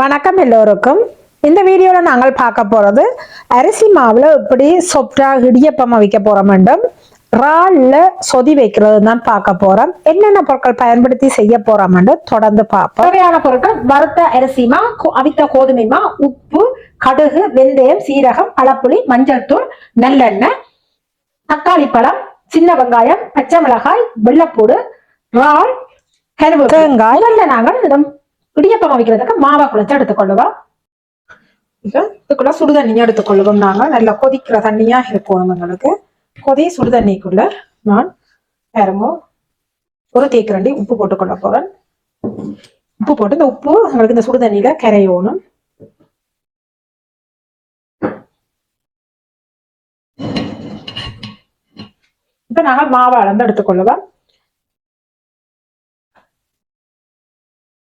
வணக்கம் எல்லோருக்கும். இந்த வீடியோவில் நாங்கள் பார்க்க போகிறது அரிசி மாவில் இப்படி சொப்டாக இடியப்பம் வைக்க போகிற வேண்டும் இறால்ல சொதி வைக்கிறது தான் பார்க்க போகிறோம் என்னென்ன பொருட்கள் பயன்படுத்தி செய்ய போகிறோம் தொடர்ந்து பார்ப்போம். தேவையான பொருட்கள் வறுத்த அரிசிமா அவித்த கோதுமைமா உப்பு கடுகு வெந்தயம் சீரகம் பழப்புளி மஞ்சள் தூள் நல்லெண்ணெய் தக்காளி பழம் சின்ன வெங்காயம் பச்சை மிளகாய் வெள்ளப்பூடு இறால் கருவேப்பிலை. தேங்காய். நாங்கள் இடியப்பம் வைக்கிறதுக்கு மாவை குழைச்சு எடுத்துக்கொள்ளுவோம். இப்போ இதுக்குள்ள சுடு எடுத்துக்கொள்ளுவோம் நாங்கள் நல்லா கொதிக்கிற தண்ணியா இருக்கணும் எங்களுக்கு. கொதி சுடுதண்ணிக்குள்ள நான் பாருங்க ஒரு தேக்கரண்டி உப்பு போட்டுக்கொள்ள போறேன். உப்பு போட்டு இந்த உப்பு எங்களுக்கு இந்த சுடுதண்ணியில கரையோணும். இப்ப நாங்கள் மாவை அளந்து எடுத்துக்கொள்ளுவோம்.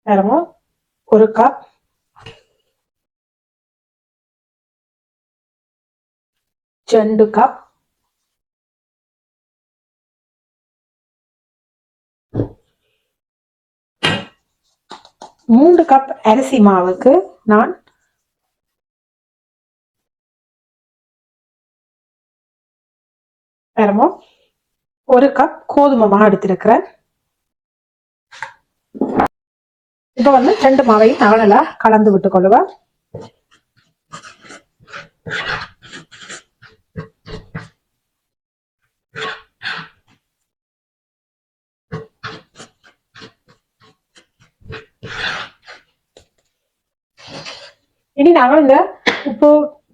பாருங்க. ஒரு கப் ரெண்டு கப் மூன்று கப் அரிசி மாவுக்கு நான் பாருங்க. ஒரு கப் கோதுமை மாவு எடுத்திருக்கிறேன். இப்ப வந்து ரெண்டு மாவையும் நான் கலந்து விட்டு கொள்ளுவேன் இனி நாங்கள் இந்த உப்பு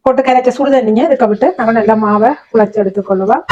போட்டு கரைச்ச சுடு தண்ணிங்க இதுக்க விட்டு நாங்கள் நல்லா மாவை குழச்சி எடுத்துக்கொள்ளுவோம்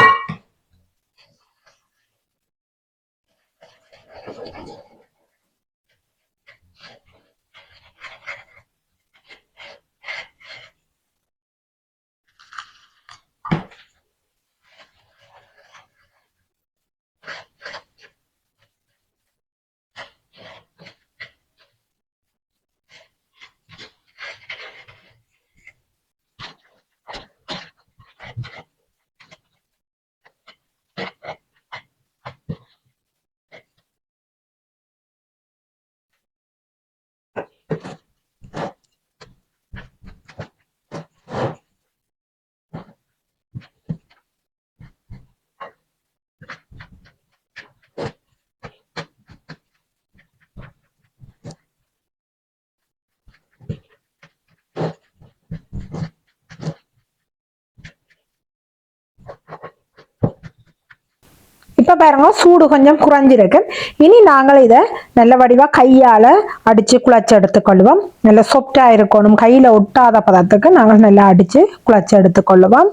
இப்போ பாருங்க சூடு கொஞ்சம் குறைஞ்சிருக்கு. இனி நாங்கள் இதை நல்ல வடிவாக கையால் அடித்து குழச்சி எடுத்துக்கொள்வோம். நல்ல சொப்டாக இருக்கணும். கையில் ஒட்டாத பதத்துக்கு நாங்கள் நல்லா அடித்து குழச்சி எடுத்துக்கொள்வோம்.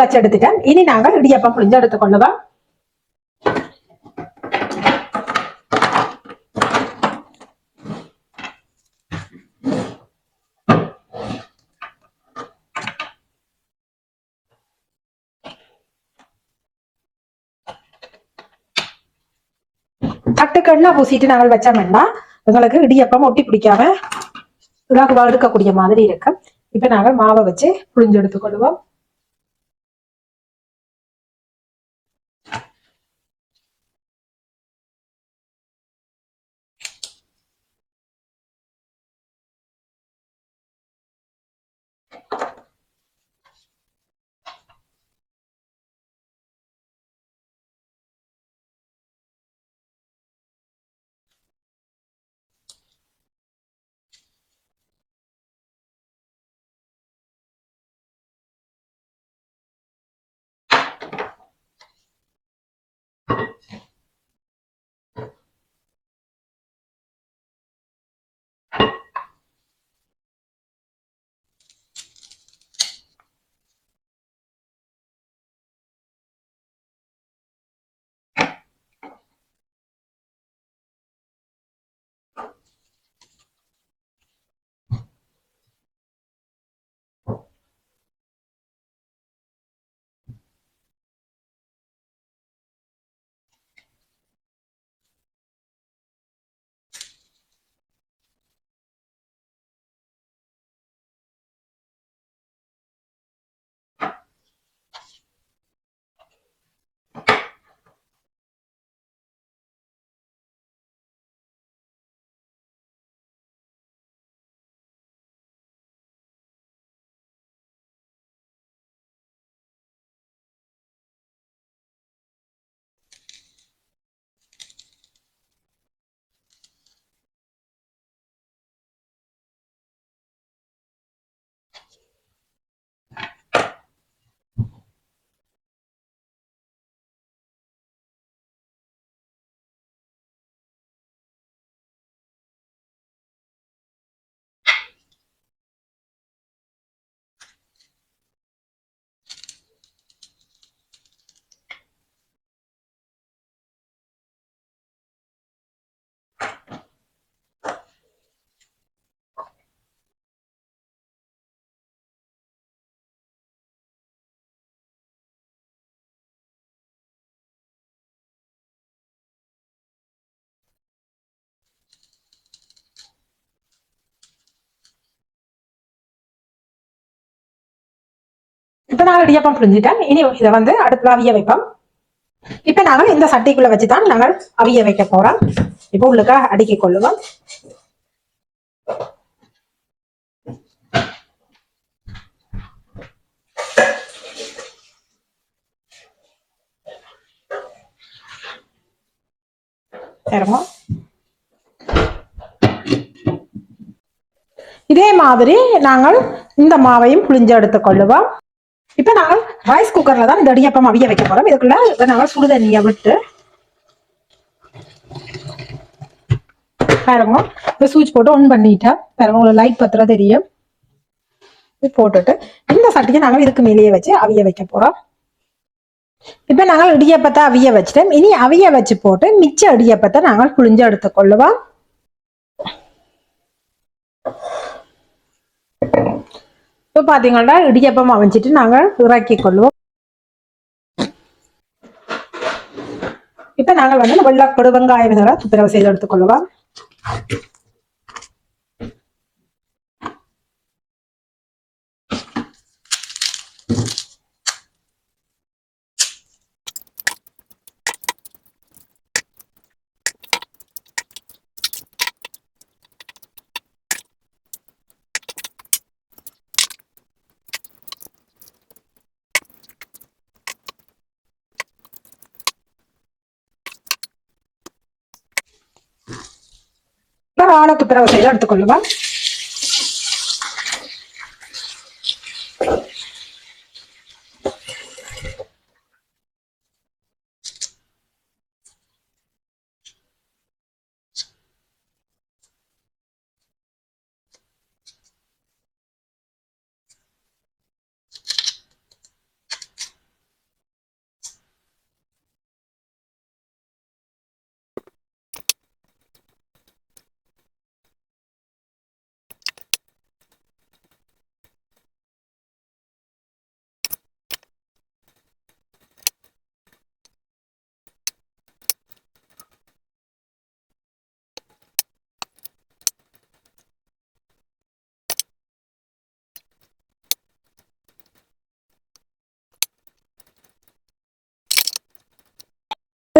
குழச்சி எடுத்துட்டேன். இனி நாங்கள் இடியப்பம் புளிஞ்சு எடுத்துக்கொள்ளுவோம் தட்டுக்கண்ணா பூசிட்டு நாங்கள் வச்ச வேண்டாம் எங்களுக்கு இடியப்பம் ஒட்டி பிடிக்காம இலகுவா மாதிரி இருக்கு. இப்ப நாங்கள் மாவை வச்சு புளிஞ்சு எடுத்துக்கொள்வோம் இப்ப நாங்கள் இடியப்பம் புரிஞ்சுட்டோம் இனி இதை வந்து அடுப்புல அவிய வைப்போம். இப்ப நாங்கள் இந்த சட்டிக்குள்ள வச்சுதான் நாங்கள் அவிய வைக்க போறோம். இப்ப உள்ளுக்க அடுக்கி கொள்ளுவோம். இதே மாதிரி நாங்கள் இந்த மாவையும் புளிஞ்சு எடுத்துக் கொள்ளுவோம். இப்ப நாங்கள் ரைஸ் குக்கர்ல தான் இந்த இடியப்பம் அவிய வைக்க போறோம். இதுக்குள்ள இப்ப நாங்கள் சுடு தண்ணியை விட்டு பாருங்க. இந்த சுவிட்ச் போட்டு ஆன் பண்ணிட்டா பாருங்க உங்களுக்கு லைட் பத்திர தெரியும். இது போட்டுட்டு இந்த சட்டியை நாங்கள் இதுக்கு மேலேயே வச்சு அவிய வைக்க போறோம். இப்ப நாங்கள் இடியப்பத்தை அவிய வச்சுட்டோம். இனி அவிய வச்சு போட்டு மிச்ச இடியப்பத்தை நாங்கள் புளிஞ்சு எடுத்துக்கொள்ளுவோம் இப்போ பாத்தீங்கன்னா இடியப்பம் அமைச்சிட்டு நாங்கள் இறக்கி கொள்வோம் இப்ப நாங்கள் வந்து வெள்ளை கொடு வெங்காயம் துப்புரவு செய்து எடுத்துக்கொள்வோம் இப்ப ஆழ துப்புரவு செய்து எடுத்துக்கொள்வோம்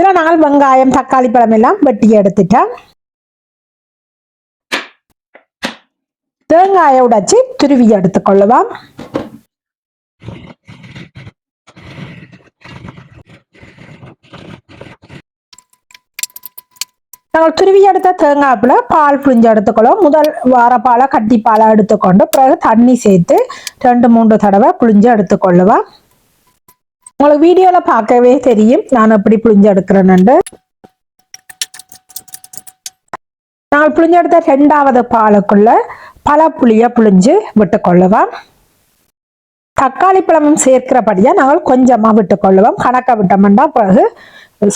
இதில் நாங்கள் வெங்காயம் தக்காளி பழம் எல்லாம் வெட்டி எடுத்துட்டோம் தேங்காயை உடைச்சி துருவி எடுத்துக்கொள்ளுவோம் நாங்கள் துருவி எடுத்த தேங்காய்ப்புல பால் புளிஞ்சு எடுத்துக்கொள்ளும் முதல் வார பாலை கட்டி பாலை எடுத்துக்கொண்டு பிறகு தண்ணி சேர்த்து ரெண்டு மூன்று தடவை புளிஞ்சு எடுத்துக்கொள்ளுவேன் உங்களுக்கு வீடியோல பார்க்கவே தெரியும். நான் எப்படி புளிஞ்சு நான் புளிஞ்செடுத்த ரெண்டாவது பாலுக்குள்ள பல புளிய புளிஞ்சு விட்டுக்கொள்ளுவோம். தக்காளி பழமும் சேர்க்கிறபடியா நாங்கள் கொஞ்சமா விட்டுக்கொள்ளுவோம். கணக்க விட்டோம்னா பிறகு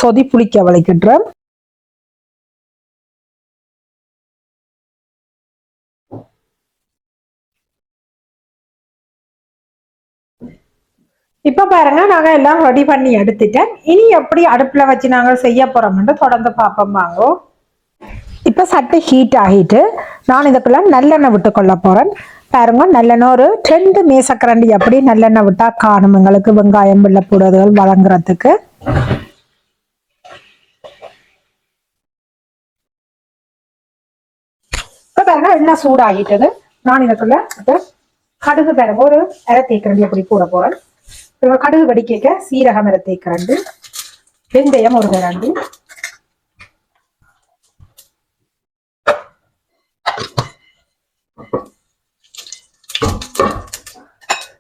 சொதி புளிக்க வலிக்கிட்டுறோம் இப்போ பாருங்க நாங்கள் எல்லாம் ரெடி பண்ணி எடுத்துட்டேன். இனி எப்படி அடுப்புல வச்சு நாங்கள் செய்ய போறோம்னு தொடர்ந்து பார்ப்போம் வாங்கோ. இப்போ சட்டி ஹீட் ஆகிட்டு நான் இதுக்குள்ள நல்லெண்ணெய் விட்டு கொள்ள போறேன். பாருங்க நல்லெண்ணெய் ஒரு ரெண்டு மேசக்கரண்டி எப்படி நல்லெண்ணெய் விட்டா காணும்? எங்களுக்கு வெங்காயம் வெள்ளப்பூடுதல் வழங்குறதுக்கு. இப்போ பாருங்க எண்ணெய் சூடாகிட்டது. நான் இதுக்குள்ள இப்போ கடுகு பாருங்க ஒரு அரை தேக்கரண்டி அப்படி போட போறேன். கடுகு வடிக்க சீரகம் இரத்தை கரண்டு வெந்தயம் ஒரு கரண்டு.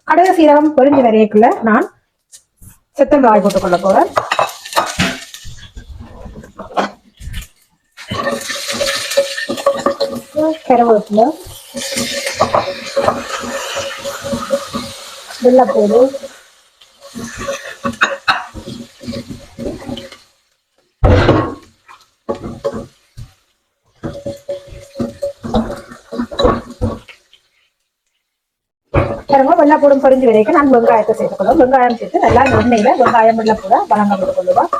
கடுகு சீரகம் பொறிஞ்சு வரையக்குள்ள நான் செத்தமிளகாய் போட்டுக் கொள்ள போறேன். கருவேப்பிலை. வெள்ளப்பூடு பாருங்க வெள்ளப்பூடும் பொரிஞ்சு வரைக்கும் நான் வெங்காயத்தை சேர்த்துக்கொள்வோம் வெங்காயம் சேர்த்து நல்லா எண்ணெயில வெங்காயம் வெள்ளப்பூட வளங்க விட்டு கொள்ளுவோம்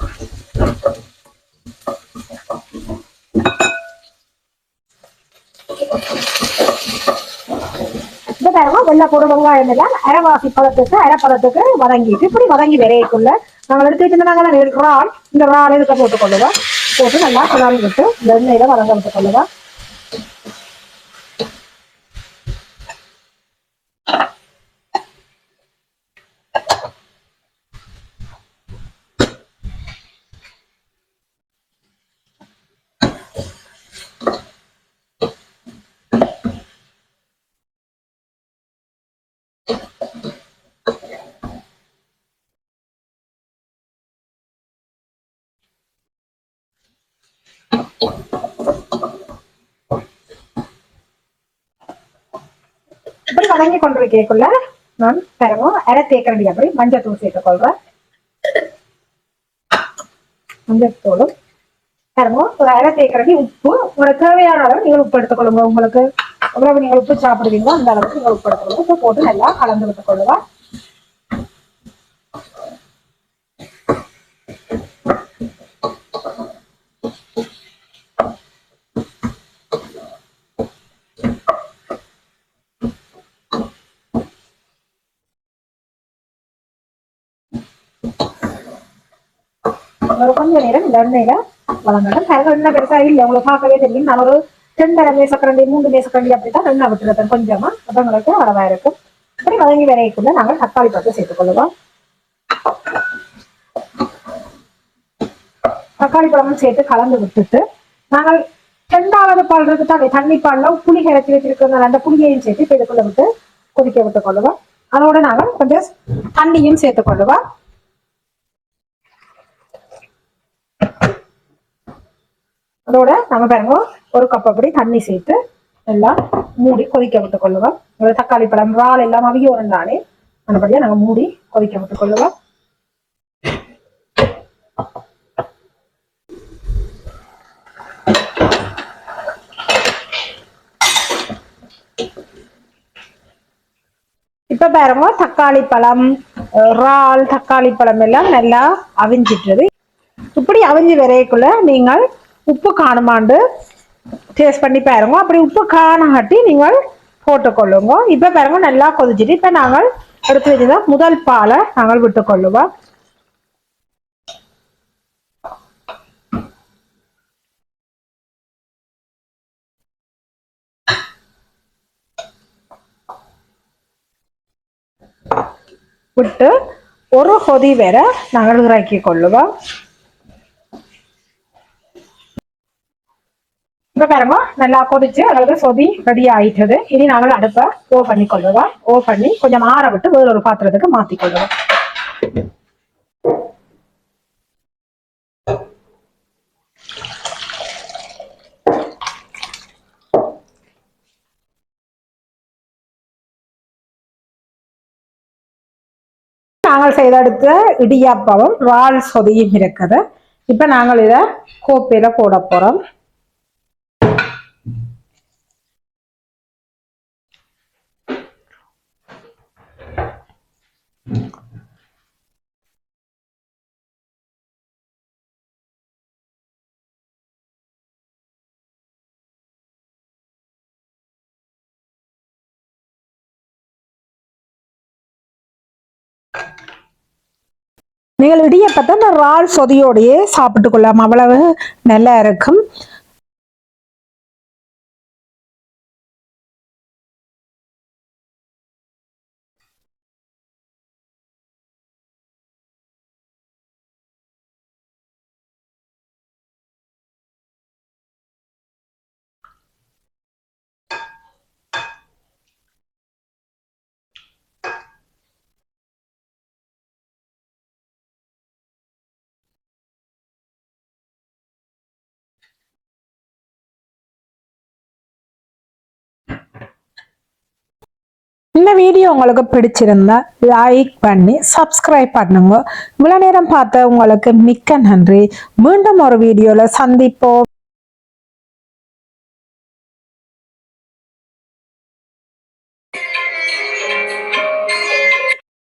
இப்ப பாருங்க வெள்ளப்பூடு வெங்காயம் எல்லாம் அரைவாசி பழத்துக்கு அரைப்பழத்துக்கு வதங்கிட்டு இப்படி வதங்கி விரையக்குள்ள நாங்கள் எடுத்து வச்சிருந்தாங்க நாங்கள் இறால் இந்த இறால் இதுக்கு போட்டு கொள்ளுவோம் போட்டு நல்லா கிளறி விட்டு இந்த எண்ணெயில வதங்க விட்டு இப்படி வதங்கி கேக்குள்ள நான் தரவும் அரை தேக்கரண்டி அப்படி மஞ்சள் தூள் சேர்த்துக் தரவும் ஒரு அரை தேக்கரண்டி உப்பு. உங்களுக்கு தேவையான அளவு நீங்கள் உப்பு எடுத்துக்கொள்ளுங்க. உங்களுக்கு எவ்வளவு நீங்கள் உப்பு சாப்பிடுவீங்களோ அந்த அளவுக்கு நீங்கள் உப்பு எடுத்துக்கொள்ளுங்க. உப்பு போட்டு நல்லா கலந்து விட்டுக் கொள்ளுங்க ஒரு நேரம் இந்த எண்ணெயில வளங்கணும் கருக எண்ணெய் பெருசா இல்லை உங்களுக்கு பார்க்கவே தெரியும் நான் ஒரு ரெண்டரை மேசக்கரண்டி மூன்று மேசக்கரண்டி அப்படித்தான் எண்ணெய் விட்டுருப்பேன் கொஞ்சமா அப்ப உங்களுக்கு அளவா இருக்கும் அப்படி வதங்கி விரைக்குள்ள நாங்கள் தக்காளி பழத்தை சேர்த்துக் கொள்ளுவோம் தக்காளி பழமும் சேர்த்து கலந்து விட்டுட்டு நாங்கள் ரெண்டாவது பால் இருக்கு தண்ணி பால்ல புளி கரைச்சி வச்சிருக்கிற அந்த புளியையும் சேர்த்து இப்ப இதுக்குள்ள விட்டு கொதிக்க விட்டு கொள்ளுவோம் அதோட நாங்கள் கொஞ்சம் தண்ணியும் சேர்த்துக் கொள்ளுவோம் அதோட நம்ம பாருங்க ஒரு கப் அப்படி தண்ணி சேர்த்து நல்லா மூடி கொதிக்க விட்டு கொள்ளுவோம் ஒரு தக்காளி பழம் இறால் எல்லாம் அவிய வரும் தானே? அதுபடியா நாங்க மூடி கொதிக்க விட்டு கொள்ளுவோம் இப்ப பாருங்க தக்காளி பழம் இறால் தக்காளி பழம் எல்லாம் நல்லா அவிஞ்சிட்டுது. இப்படி அவிஞ்சு வரையக்குள்ள நீங்கள் உப்பு காணுமாண்டு டேஸ்ட் பண்ணி பாருங்க. அப்படி உப்பு காணாட்டி நீங்கள் போட்டுக்கொள்ளுங்க. இப்ப பாருங்க நல்லா கொதிச்சிட்டு இப்ப நாங்கள் எடுத்து வச்சுதான் முதல் பாலை நாங்கள் விட்டுக்கொள்ளுவோம் விட்டு ஒரு கொதி வரை நாங்கள் இறக்கி கொள்ளுவோம் இப்ப பாருங்க நல்லா கொதிச்சு அதாவது சொதி ரெடி ஆயிட்டது இனி நாங்கள் அடுப்பை ஓ பண்ணி கொள்ளுவோம் ஓ பண்ணி கொஞ்சம் ஆற விட்டு வேற ஒரு பாத்திரத்துக்கு மாத்தி கொள்ளுவோம் நாங்கள் செய்தெடுத்த இடியாப்பவம் வால் சொதியும் இருக்குது இப்ப நாங்கள் இதை கோப்பையில போட போறோம் நீங்கள் இடியப்பத்தை இந்த இறால் சொதியோடையே சாப்பிட்டு கொள்ளலாம் அவ்வளவு நல்லா இருக்கும். இந்த வீடியோ உங்களுக்கு பிடிச்சிருந்தா லைக் பண்ணி சப்ஸ்கிரைப் பண்ணுங்க. இவ்வளோ நேரம் பார்த்த உங்களுக்கு மிக்க நன்றி. மீண்டும் ஒரு வீடியோவில் சந்திப்போம்.